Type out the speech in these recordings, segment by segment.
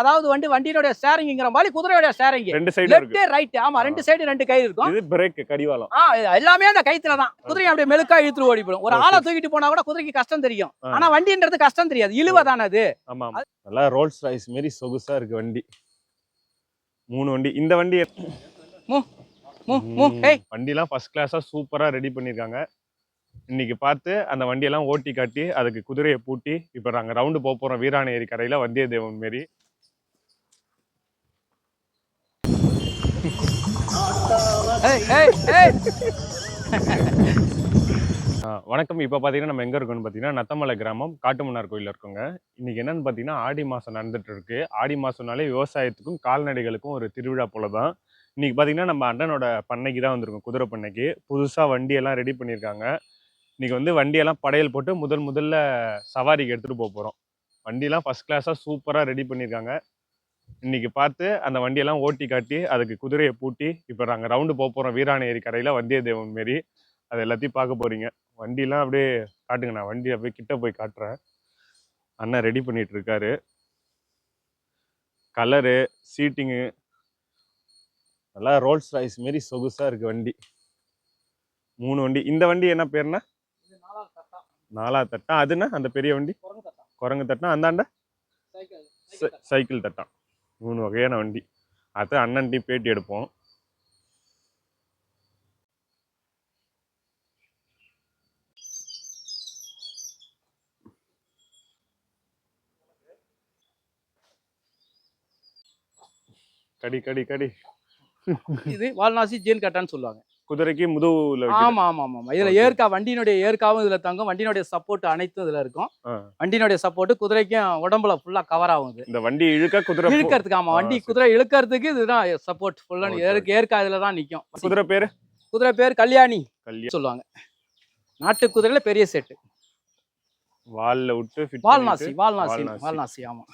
அதாவது வந்து வண்டியோட ஸ்டேரிங்கிற மாதிரி குதிரையோட ஸ்டேரிங் ரெண்டு சைடு லெஃப்ட் ரைட் ஆமா ரெண்டு சைடு ரெண்டு கை இருக்கும். இது பிரேக் கடிவாளம். ஆ எல்லாமே அந்த கைத்துல தான். குதிரை அப்படியே மெழுக்கா இழுத்து ஓடி போடும் ஒரு ஆளை. தூக்கிட்டு போனா கூட குதிரைக்கு கஷ்டம் தெரியும். ஆனா வண்டின்றது கஷ்டம் தெரியாது. இழுவ தானே அது? ஆமா நல்லா ரோல்ஸ் ராய்ஸ் மாரி சொகுசா இருக்கு வண்டி. மூணு வண்டி. இந்த வண்டி வண்டிலாம் ஃபர்ஸ்ட் கிளாஸா சூப்பரா ரெடி பண்ணிருக்காங்க. இன்னைக்கு பார்த்து அந்த வண்டியெல்லாம் ஓட்டி காட்டி அதுக்கு குதிரையை பூட்டி இப்போ நாங்கள் ரவுண்டு போக போகிறோம் ஏரி கரையில் வந்தியத்தேவன் மாரி. வணக்கம். இப்போ பார்த்தீங்கன்னா நம்ம எங்கே இருக்கோம்னு பார்த்தீங்கன்னா நத்தமலை கிராமம் காட்டுமன்னார் கோயிலில் இருக்கோங்க. இன்றைக்கி என்னன்னு பார்த்தீங்கன்னா ஆடி மாதம் நடந்துட்டு இருக்கு. ஆடி மாதம்னாலே விவசாயத்துக்கும் கால்நடைகளுக்கும் ஒரு திருவிழா போல தான் இன்றைக்கி பார்த்தீங்கன்னா நம்ம அண்ணனோட பண்ணைக்கு தான் வந்திருக்கோம் குதிரை பண்ணைக்கு. புதுசாக வண்டியெல்லாம் ரெடி பண்ணியிருக்காங்க. இன்றைக்கி வந்து வண்டியெல்லாம் படையல் போட்டு முதல் முதல்ல சவாரிக்கு எடுத்துகிட்டு போக போகிறோம் வண்டியெல்லாம் ஃபர்ஸ்ட் கிளாஸாக சூப்பராக ரெடி பண்ணியிருக்காங்க. இன்னைக்கு பார்த்து அந்த வண்டியெல்லாம் ஓட்டி காட்டி அதுக்கு குதிரையை பூட்டி இப்போ நாங்கள் ரவுண்டு போக போகிறோம் வீராண ஏரி கரையில் வந்தியத்தேவன் மாரி. அது எல்லாத்தையும் பார்க்க போகிறீங்க வண்டிலாம் அப்படியே காட்டுங்க. நான் வண்டி அப்படியே கிட்ட போய் காட்டுறேன். அண்ணன் ரெடி பண்ணிட்டு இருக்காரு. கலரு சீட்டிங்கு நல்லா ரோல்ஸ் ராய்ஸ் மாரி சொகுசா இருக்கு வண்டி. மூணு வண்டி. இந்த வண்டி என்ன பேருனா நாலா தட்டா. அதுனா அந்த பெரிய வண்டி? குரங்கு தட்டா. அந்தாண்ட சைக்கிள் தட்டா. மூணு வகையான வண்டி. அது அண்ணன்ட்டி பேட்டி எடுப்போம். கடி கடி கடி. இது வால்நாசி ஜீன் கட்டான்னு சொல்லுவாங்க. குதிரைக்கு முதுகுல. ஆமா ஆமா ஆமா ஆமா. இதுல. ஏற்கா வண்டியினுடைய ஏற்காவும் இதுல தங்கும். வண்டியினுடைய சப்போர்ட் அனைத்தும் இதுல இருக்கும். வண்டியினுடைய சப்போர்ட் குதிரைக்கும் உடம்புல ஃபுல்லா கவர் ஆகும் இந்த வண்டி இழுக்க குதிரை இழுக்கிறதுக்கு ஆமா வண்டி. குதிரை இழுக்கிறதுக்கு இதுதான் சப்போர்ட் ஃபுல்லா ஏற்க ஏற்கா இதுல தான் நிக்கும். குதிரை பேரு? குதிரை பேர் கல்யாணி கல்யா சொல்லுவாங்க. நாட்டு குதிரையில பெரிய செட்டு வால்ல விட்டு வால்நாசி வால்நாசி. வால்நாசி ஆமா.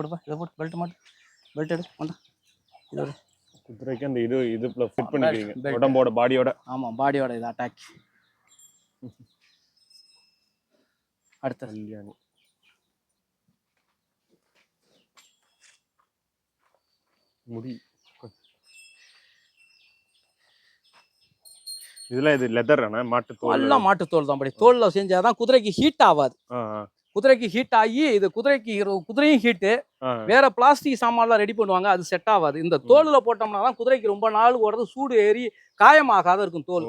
போடுப்பா இதை போட்டு பெல்ட் மாட்டு. பெல்ட் எடு. கொண்டா இது ஒரு குதிரைக்கு அந்த இது இதுல ஃபிட் பண்ணிக்கிறீங்க. உடம்போட பாடியோட ஆமா பாடியோட இது அட்டாக் அடுத்தது கல்யாணி முடி. இதெல்லாம் இது லெதர் அண்ணா மாட்டு தோல். எல்லாம் மாட்டு தோல் தான் படி. தோல்ல செஞ்சாதான் குதிரைக்கு ஹீட் ஆகாது. குதிரைக்கு ஹீட் ஆகி இது குதிரைக்கு குதிரையும் ஹீட்டு. வேற பிளாஸ்டிக் சாமான்லாம் ரெடி பண்ணுவாங்க அது செட் ஆகாது. இந்த தோல்ல போட்டோம்னா தான் குதிரைக்கு ரொம்ப நாள் ஓடுறது சூடு ஏறி காயமாகாத இருக்கும் தோல்.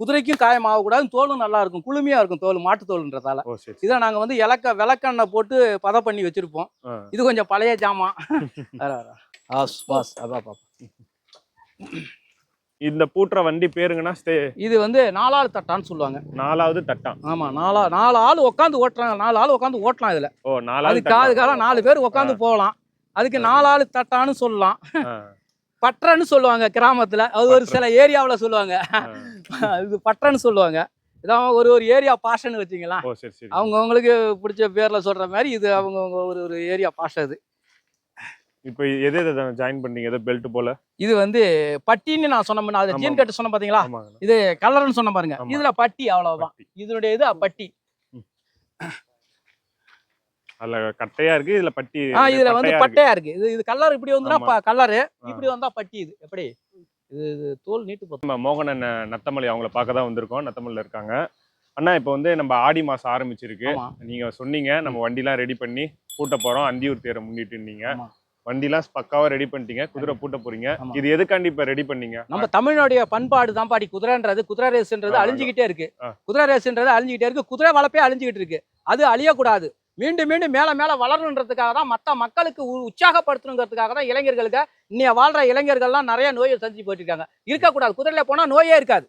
குதிரைக்கும் காயமாகக்கூடாது தோலும் நல்லா இருக்கும் குளுமையா இருக்கும் தோல் மாட்டு தோல்ன்றதால. இதை நாங்க வந்து இலக்க விளக்கெண்ணெய் போட்டு பத பண்ணி வச்சிருப்போம். இது கொஞ்சம் பழைய ஜாமான். பாஸ், அப்பா, அப்பா. இந்த பூட்டுற வண்டி பேருங்கன்னா இது வந்து நாலாவது தட்டான்னு சொல்லுவாங்க. நாலாவது தட்டான். ஆமா நாலா நாலு ஆள் உட்காந்து ஓட்டுறாங்க. நாலு ஆள் உட்காந்து ஓட்டலாம் இதுல. ஓ நாலாவது காது காலம் நாலு பேர் உட்காந்து போகலாம். அதுக்கு. நாலு ஆள் தட்டான்னு சொல்லலாம். தட்டான். பற்றன்னு சொல்லுவாங்க கிராமத்துல. அது ஒரு சில ஏரியாவுல சொல்லுவாங்க. இது பற்றன்னு சொல்லுவாங்க. இதான் ஒரு ஒரு ஏரியா பாஷன்னு வச்சுங்களேன். ஓ சரி சரி. அவங்க அவங்களுக்கு பிடிச்ச பேர்ல சொல்ற மாதிரி இது அவங்க ஒரு ஒரு ஏரியா பாஷை இது இப்போ எது எது ஜாயின் பண்ணீங்க? ஏதோ பெல்ட் போல? இது வந்து பட்டின்னு நான் சொன்னேன் அது ஜீன். கட்டு சொன்ன பாத்தீங்களா? இது கலர்னு சொன்ன பாருங்க. இதுல பட்டி அவ்வளவுதான். இதனுடைய இது பட்டி அதுல கட்டையா இருக்கு இதுல பட்டி ஆ இதுல வந்து பட்டையா இருக்கு. இது இது கலர் இப்படி வந்துன்னா ஆமா. கலரு. இப்படி வந்தா பட்டி இது. எப்படி? இது தோல் நீட்டு நம்ம மோகனன் நத்தமலை அவங்கள பார்க்க தான் வந்திருக்கோம். நத்தமல்ல இருக்காங்க. அண்ணா இப்போ வந்து நம்ம ஆடி மாசம் ஆரம்பிச்சிருக்கு. நீங்க சொன்னீங்க நம்ம வண்டிலாம் ரெடி பண்ணி பூட்ட போறோம். அந்தியூர் தேரை முன்னிட்டு ஆமா. வண்டிலாம் பக்காவா ரெடி பண்ணிட்டீங்க. குதிரை பூட்ட போறீங்க. இது எதுக்காண்டி இப்ப ரெடி பண்ணீங்க? நம்ம தமிழனுடைய பண்பாடு தான் பாடி. குதிரைன்றது குதிரை ரேஸ்ன்றது அழிஞ்சுக்கிட்டே இருக்கு. குதிரை ரேஸ்ன்றது அழிஞ்சுக்கிட்டே இருக்கு. குதிரை வளர்ப்பே அழிஞ்சுக்கிட்டு இருக்கு. அது அழியக்கூடாது. மீண்டும் மீண்டும் மேல மேல வளரணுன்றதுக்காக தான் மத்த மக்களுக்கு உற்சாகப்படுத்தணுங்கிறதுக்காக தான் இளைஞர்களுக்கு இன்னைய வாழ்ற இளைஞர்கள்லாம் நிறைய நோயை சந்திச்சு போயிட்டு இருக்காங்க இருக்கக்கூடாது. குதிரையில போனா நோயே இருக்காது.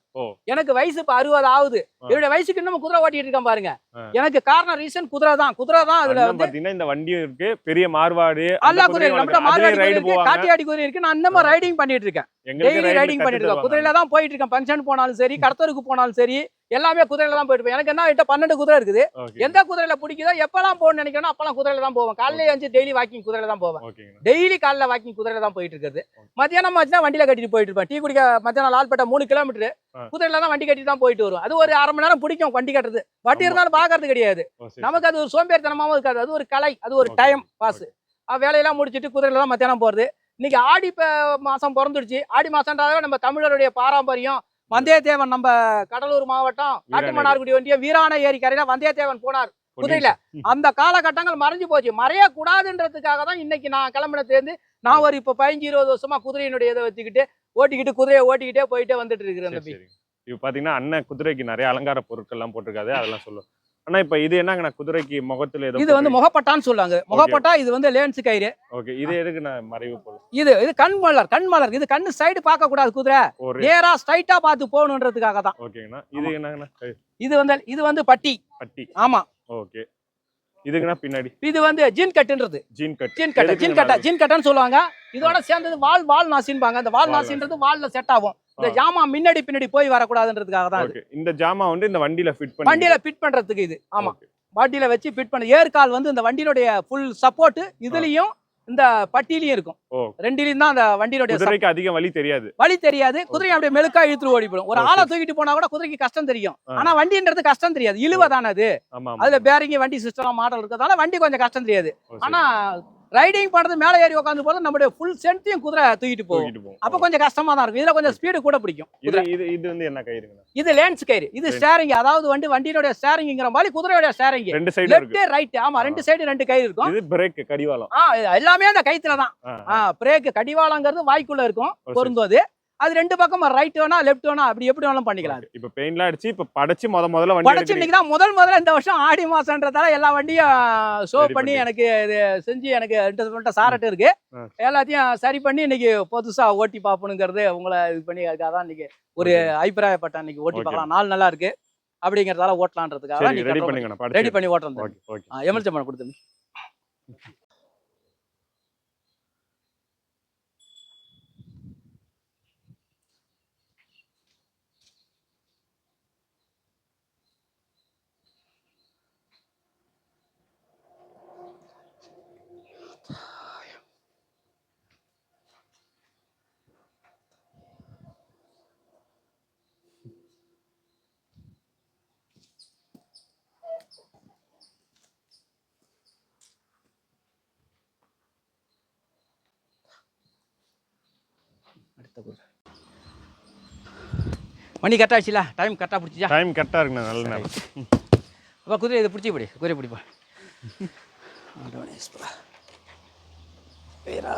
எனக்கு வயசு இப்ப அறுபது ஆகுது. என்னுடைய வயசுக்கு இன்னும் குதிரை ஓட்டிட்டு இருக்கேன் பாருங்க. எனக்கு காரணம் ரீசன் குதிரை தான். குதிரை தான் அதுல பாத்தீங்கன்னா இந்த வண்டியும் இருக்கு. பெரிய மார்வாடு எல்லா குதிரை நம்மகிட்ட மார்வாடி குதிரை இருக்கு காட்டியாடி குதிரை இருக்கு. நான் இன்னமும் ரைடிங் பண்ணிட்டு இருக்கேன். டெய்லி ரைடிங் பண்ணிட்டு இருக்கேன் குதிரையில தான் போயிட்டு இருக்கேன். ஃபங்க்ஷன் போனாலும் சரி கடத்தருக்கு போனாலும் சரி எல்லாமே குதிரையில தான் போயிட்டு எனக்கு என்ன என்கிட்ட பன்னெண்டு குதிரை இருக்குது. எந்த குதிரையில பிடிக்குதோ எப்பெல்லாம் போகணும்னு நினைக்கிறேனோ அப்பெல்லாம் குதிரையில தான் போவேன். காலையில எழுந்து டெய்லி வாக்கிங் குதிரையில தான் போவேன். டெய்லி காலைல வாக்கிங் குதிரையில தான் போயிட்டு போயிட்டு இருக்கிறது மத்தியானம் ஆச்சுன்னா வண்டியில கட்டிட்டு போயிட்டு இருப்பேன். டீ குடிக்க மத்தியானம் லால்பேட்டை மூணு கிலோமீட்டர். குதிரையில தான் வண்டி கட்டிட்டு தான் போயிட்டு வரும் அது ஒரு அரை மணி நேரம் பிடிக்கும் வண்டி கட்டுறது. வண்டி ஆமா. இருந்தாலும் பாக்குறது கிடையாது. நமக்கு அது ஒரு சோம்பேறித்தனமாவும் இருக்காது. அது ஒரு கலை அது ஒரு. டைம் பாஸ் வேலையெல்லாம் முடிச்சிட்டு குதிரையில தான் மத்தியானம் போறது. இன்னைக்கு ஆடி மாசம் பிறந்துடுச்சு. ஆடி மாசம்ன்றாவே நம்ம தமிழருடைய பாரம்பரியம். வந்தியத்தேவன் நம்ம கடலூர் மாவட்டம் காட்டுமன்னார்குடி ஒன்றியம் வீராண ஏரி கரையில வந்தியத்தேவன் போனார் குதிரையில. அந்த காலகட்டங்கள் மறைஞ்சு போச்சு. மறைய கூடாதுன்றதுக்காக தான் இன்னைக்கு நான் கிளம்பினதுலேருந்து நான் ஒரு இப்போ பதினஞ்சு இருபது வருஷமா குதிரையினுடைய இதை வச்சுக்கிட்டு ஓட்டிக்கிட்டு குதிரையை ஓட்டிக்கிட்டே போயிட்டே வந்துட்டு இருக்கிறேன் தம்பி. இப்ப பாத்தீங்கன்னா அண்ணன் குதிரைக்கு நிறைய அலங்கார பொருட்கள் எல்லாம் போட்டிருக்காது அதெல்லாம் சொல்லும். ஆனா இப்ப இது என்னங்கண்ணா குதிரைக்கு முகத்துல இது வந்து முகப்பட்டான்னு சொல்லுவாங்க முகப்பட்டா இது வந்து லேன்ஸ் கயிறு. ஓகே இது எதுக்கு நான் மறைவு போல இது இது கண் மலர் கண் மலர். இது கண்ணு சைடு பார்க்க கூடாது குதிரை நேரா ஸ்ட்ரைட்டா பார்த்து போகணுன்றதுக்காக தான் ஓகேங்கண்ணா. இது என்னங்கண்ணா இது வந்து இது வந்து பட்டி. பட்டி. ஆமா. ஓகே. இதுக்குண்ணா பின்னாடி. இது வந்து ஜீன் கட்டுன்றது. ஜீன் கட் ஜீன் கட்ட ஜீன் கட்ட ஜீன் கட்டன்னு சொல்லுவாங்க. இதோட சேர்ந்தது வால் வால் நாசின்பாங்க. அந்த வால் நாசின்றது வால்ல செட் ஆகும். இந்த. ஜாமா முன்னாடி பின்னாடி போய் வரக்கூடாதுன்றதுக்காக தான் இந்த ஜாமா வந்து இந்த வண்டியில ஃபிட் பண்ணி வண்டியில ஃபிட் பண்றதுக்கு இது. ஆமா. வண்டியில வச்சு ஃபிட் பண்ண ஏர்கால் வந்து இந்த வண்டியினுடைய ஃபுல் சப்போர்ட் இதுலயும் இந்த பட்டியிலயும் இருக்கும். ரெண்டிலையும் தான் அந்த வண்டியினுடைய. குதிரைக்கு அதிகம் வலி தெரியாது வழி தெரியாது குதிரை அப்படியே மெழுக்கா இழுத்துட்டு ஓடி போடும் ஒரு. ஆளை தூக்கிட்டு போனா கூட குதிரைக்கு கஷ்டம் தெரியும். ஆனா வண்டின்றது கஷ்டம் தெரியாது இழுவை தானே அது ஆமா ஆமா. அதுல பேரிங் வண்டி சிஸ்டம் மாடல் இருக்கிறதால வண்டி கொஞ்சம் கஷ்டம் தெரியாது. ஆனா ரைடிங் பண்றது மேல ஏறி உட்காந்து போது நம்மளுடைய ஃபுல் சென்த்தையும் குதிரை தூக்கிட்டு போகும். அப்ப கொஞ்சம் கஷ்டமா தான் இருக்கும். இதுல கொஞ்சம் ஸ்பீடு கூட பிடிக்கும். இது இது இது வந்து என்ன கயிறுங்கண்ணா இது லேன்ஸ் கயிறு. இது. ஸ்டேரிங் அதாவது வந்து வண்டியோட ஸ்டேரிங்கிற மாதிரி குதிரையோட ஸ்டேரிங் ரெண்டு சைடு லெஃப்ட் ரைட் ஆமா ரெண்டு சைடு ரெண்டு கயிறு இருக்கும். இது பிரேக் கடிவாளம். ஆ எல்லாமே அந்த கயித்துல தான். பிரேக் கடிவாளங்கிறது வாய்க்குள்ள இருக்கும். பொருந்தும் அது ரெண்டு பக்கம் ரைட் வேணா லெஃப்ட் வேணா அப்படி எப்படி வேணாலும் பண்ணிக்கலாம். இப்ப பெயின்லாம் அடிச்சு இப்ப படைச்சு முத முதல்ல வண்டி படைச்சு. இன்னைக்கு தான் முதல் முதல்ல இந்த வருஷம் ஆடி மாசம்ன்றதால எல்லா வண்டியும் ஷோ பண்ணி. எனக்கு இது செஞ்சு எனக்கு ரெண்டு மட்டும் சாரட்டு இருக்கு. எல்லாத்தையும் சரி பண்ணி இன்னைக்கு புதுசா ஓட்டி பார்ப்பணுங்கிறது உங்களை இது பண்ணி அதுக்காக தான் இன்னைக்கு ஒரு. அபிப்பிராயப்பட்டேன் இன்னைக்கு ஓட்டி. பார்க்கலாம் நாள் நல்லா இருக்கு அப்படிங்கறதால ஓட்டலான்றதுக்காக ரெடி பண்ணி ஓட்டுறது எமர்ஜென்சி பண்ண கொடுத்து அடுத்த குதிரை மணி கரெக்டாக ஆச்சுல டைம் கரெக்டாக பிடிச்சிச்சா? டைம் கரெக்டா இருக்குண்ணா நல்ல நேரம் அப்போ குதிரை இதை பிடிச்சி பிடி குதிரை பிடிப்பா. வீரா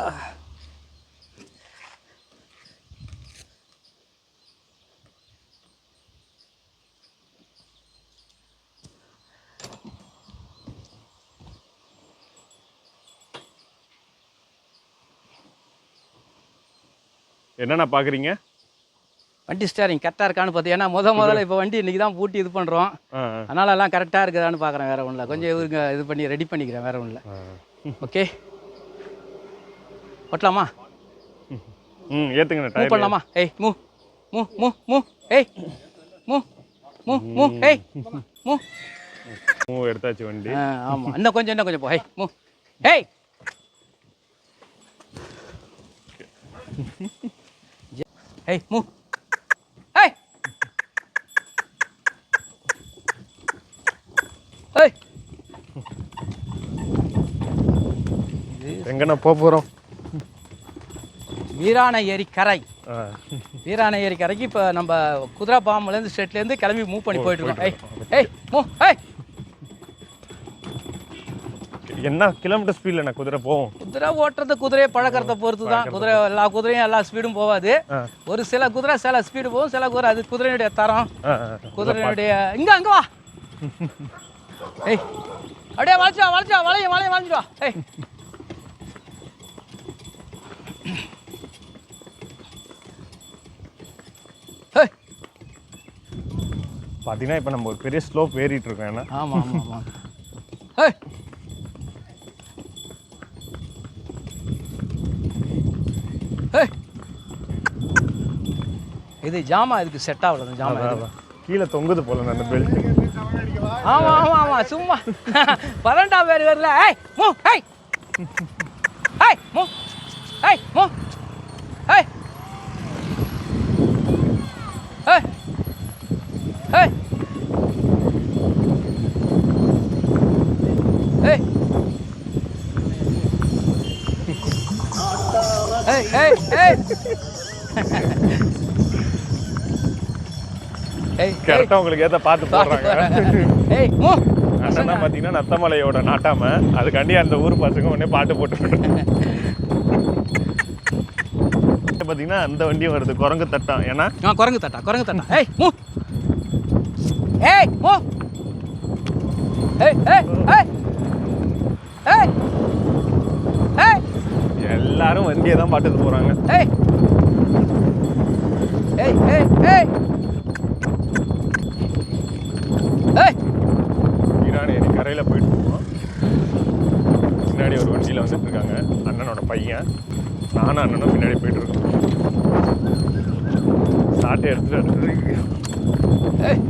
என்னண்ணா பாக்குறீங்க வண்டி ஸ்டேரிங் கரெக்டாக இருக்கான்னு பார்த்து ஏன்னா முத முதல்ல இப்போ வண்டி இன்னைக்கு தான் பூட்டி இது பண்ணுறோம் அதனால எல்லாம் கரெக்டாக இருக்குதான்னு பார்க்குறேன் வேற ஒன்றும் இல்லை கொஞ்சம் இவருங்க இது பண்ணி ரெடி பண்ணிக்கிறேன் வேற ஒன்றும் இல்லை. ஓகே ஓட்டலாமா? ம் ஏத்துங்கண்ணா மூவ் பண்ணலாமா? ஏய் மூ மூ மூ மூ ஏய் மூ மூ மூ ஏய் மூ மூவ் எடுத்தாச்சு வண்டி. ஆ, ஆமா. இன்னும் கொஞ்சம் இன்னும் கொஞ்சம் போ. ஏய் மூ ஏய். ஏய் மூ ஏய் ஏய் எங்கண்ணா போக போறோம்? வீராண ஏரி கரை. வீராண ஏரி கரைக்கு இப்போ நம்ம குதிரை பாம்புலேருந்து ஸ்டேட்லேருந்து கிளம்பி மூவ் பண்ணி போயிட்டு இருக்கோம். ஏய் ஏய் மூ ஏய் என்ன கிலோமீட்டர் ஸ்பீட்ல நான் குதிரை போவோம் குதிரை ஓட்டுறது குதிரையை பழக்கறத பொறுத்து தான் குதிரை எல்லா குதிரையும் எல்லா ஸ்பீடும் போகாது. ஒரு சில குதிரை சில ஸ்பீடு போகும் சில குதிரை அது குதிரையுடைய தரம். குதிரையுடைய இங்க அங்க வா. ஏய் அப்படியே வளைச்சா வளைச்சா வளைய வளைய வளைஞ்சிட்டு வா. ஏய். பாத்தீங்கன்னா இப்ப நம்ம ஒரு பெரிய ஸ்லோப் ஏறிட்டு இருக்கோம் ஏன்னா ஆமா ஆமா ஆமா. ஏய் ஏய். இது ஜாமா இதுக்கு செட் ஆகல அந்த ஜாமா இதுக்கு. கீழே தொங்குது போல அந்த பெல்ட் ஆமா ஆமா ஆமா சும்மா. பரண்டா பேர் வரல ஏய் மூ ஏய். ஏய் மூ ஏய் மூ ஏய். ஏய் ஏய். ஏய். ஏய் ஏய் ஏய். கரெக்டாக உங்களுக்கு ஏற்ற பார்த்து போடுறாங்க. அண்ணன் பார்த்தீங்கன்னா நத்தமலையோட நாட்டாம அதுக்காண்டி அந்த ஊர் பசங்க உடனே பாட்டு போட்டு பார்த்தீங்கன்னா அந்த வண்டியும் வருது குரங்கு தட்டான் ஏன்னா? குரங்கு தட்டா குரங்கு தட்டா. ஏய் மூ. ஏய் மூ. ஏய் ஏய் ஏய். ஏய் ஏய். எல்லாரும் வண்டியை தான் பாட்டுட்டு போறாங்க. ஏய் ஏய். ஏய் ஏய் ஏய் ஈரான் ஏரி கரையில் போயிட்டு இருக்கோம் பின்னாடி ஒரு வண்டியில் வந்துட்டு இருக்காங்க அண்ணனோட பையன் நானும் அண்ணனும் பின்னாடி போயிட்டு இருக்கோம். சாட்டை எடுத்துட்டு ஏய்